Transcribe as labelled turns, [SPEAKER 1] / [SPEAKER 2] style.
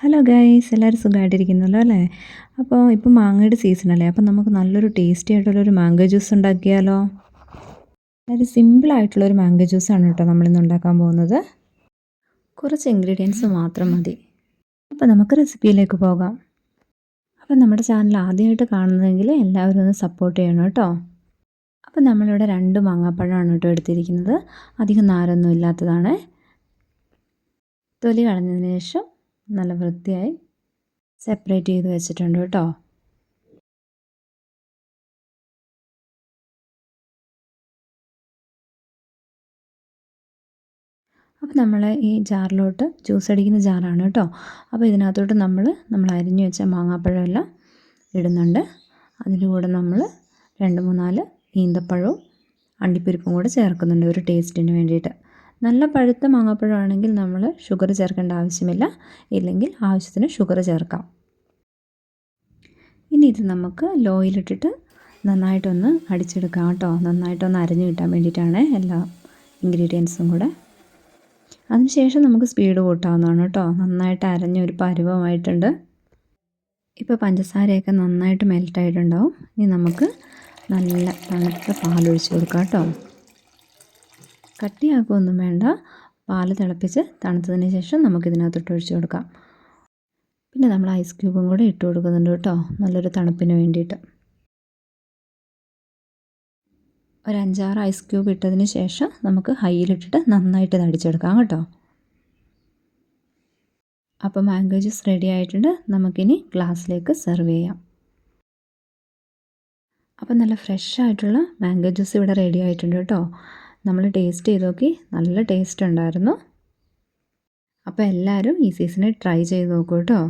[SPEAKER 1] Hello guys എല്ലാവരും സുഖമായിട്ടിരിക്കുന്നല്ലോ അല്ലേ? അപ്പോൾ ഇപ്പോൾ മാങ്ങയുടെ സീസണല്ലേ അപ്പോൾ നമുക്ക് നല്ലൊരു ടേസ്റ്റി ആയിട്ടുള്ളൊരു മാംഗോ ജ്യൂസ് ഉണ്ടാക്കിയാലോ? വളരെ സിമ്പിളായിട്ടുള്ളൊരു മാംഗോ ജ്യൂസാണ് കേട്ടോ നമ്മളിന്ന് ഉണ്ടാക്കാൻ പോകുന്നത്. കുറച്ച് ഇൻഗ്രീഡിയൻസ് മാത്രം മതി. അപ്പോൾ നമുക്ക് റെസിപ്പിയിലേക്ക് പോകാം. അപ്പോൾ നമ്മുടെ ചാനൽ ആദ്യമായിട്ട് കാണുന്നതെങ്കിൽ എല്ലാവരും ഒന്ന് സപ്പോർട്ട് ചെയ്യണം കേട്ടോ. അപ്പോൾ നമ്മളിവിടെ രണ്ട് മാങ്ങാപ്പഴമാണ് കേട്ടോ എടുത്തിരിക്കുന്നത്. അധികം നാരൊന്നും ഇല്ലാത്തതാണ്. തൊലി കളഞ്ഞതിന് ശേഷം നല്ല വൃത്തിയായി സെപ്പറേറ്റ് ചെയ്ത് വെച്ചിട്ടുണ്ട് കേട്ടോ. അപ്പോൾ നമ്മൾ ഈ ജാറിലോട്ട് ജ്യൂസ് അടിക്കുന്ന ജാറാണ് കേട്ടോ. അപ്പോൾ ഇതിനകത്തോട്ട് നമ്മൾ നമ്മൾ അരിഞ്ഞു വെച്ച മാങ്ങാപ്പഴമെല്ലാം ഇടുന്നുണ്ട്. അതിന്റെ കൂടെ നമ്മൾ രണ്ട് മൂന്നാൽ ഈന്തപ്പഴവും അണ്ടിപ്പരിപ്പും കൂടെ ചേർക്കുന്നുണ്ട് ഒരു ടേസ്റ്റിന് വേണ്ടിയിട്ട്. നല്ല പഴുത്ത മാങ്ങാപ്പഴമാണെങ്കിൽ നമ്മൾ ഷുഗർ ചേർക്കേണ്ട ആവശ്യമില്ല. ഇല്ലെങ്കിൽ ആവശ്യത്തിന് ഷുഗർ ചേർക്കാം. ഇനി ഇത് നമുക്ക് ലോയിലിട്ടിട്ട് നന്നായിട്ടൊന്ന് അടിച്ചെടുക്കാം കേട്ടോ. നന്നായിട്ടൊന്ന് അരഞ്ഞു കിട്ടാൻ വേണ്ടിയിട്ടാണ് എല്ലാ ഇൻഗ്രീഡിയൻസും കൂടെ. അതിനുശേഷം നമുക്ക് സ്പീഡ് കൂട്ടാവുന്നതാണ് കേട്ടോ. നന്നായിട്ട് അരഞ്ഞ ഒരു പരുവമായിട്ടുണ്ട്. ഇപ്പോൾ പഞ്ചസാരയൊക്കെ നന്നായിട്ട് മെൽറ്റായിട്ടുണ്ടാവും. ഇനി നമുക്ക് നല്ല തണുത്ത പാലൊഴിച്ച് കൊടുക്കാം കേട്ടോ. കട്ടിയാക്കുകയൊന്നും വേണ്ട. പാൽ തിളപ്പിച്ച് തണുത്തതിന് ശേഷം നമുക്കിതിനകത്തോട്ട് ഒഴിച്ചു കൊടുക്കാം. പിന്നെ നമ്മൾ ഐസ് ക്യൂബും കൂടെ ഇട്ട് കൊടുക്കുന്നുണ്ട് കേട്ടോ. നല്ലൊരു തണുപ്പിന് വേണ്ടിയിട്ട്. ഒരു അഞ്ചാറ് ഐസ് ക്യൂബ് ഇട്ടതിന് ശേഷം നമുക്ക് ഹൈയിലിട്ടിട്ട് നന്നായിട്ട് അടിച്ചെടുക്കാം കേട്ടോ. അപ്പോൾ മാംഗോ ജ്യൂസ് റെഡി ആയിട്ടുണ്ട്. നമുക്കിനി ഗ്ലാസ്സിലേക്ക് സെർവ് ചെയ്യാം. അപ്പോൾ നല്ല ഫ്രഷ് ആയിട്ടുള്ള മാംഗോ ജ്യൂസ് ഇവിടെ റെഡി ആയിട്ടുണ്ട് കേട്ടോ. നമ്മൾ ടേസ്റ്റ് ചെയ്ത് നോക്കി. നല്ല ടേസ്റ്റ് ഉണ്ടായിരുന്നു. അപ്പോൾ എല്ലാവരും ഈ സീസണിൽ ട്രൈ ചെയ്ത് നോക്കൂ കേട്ടോ.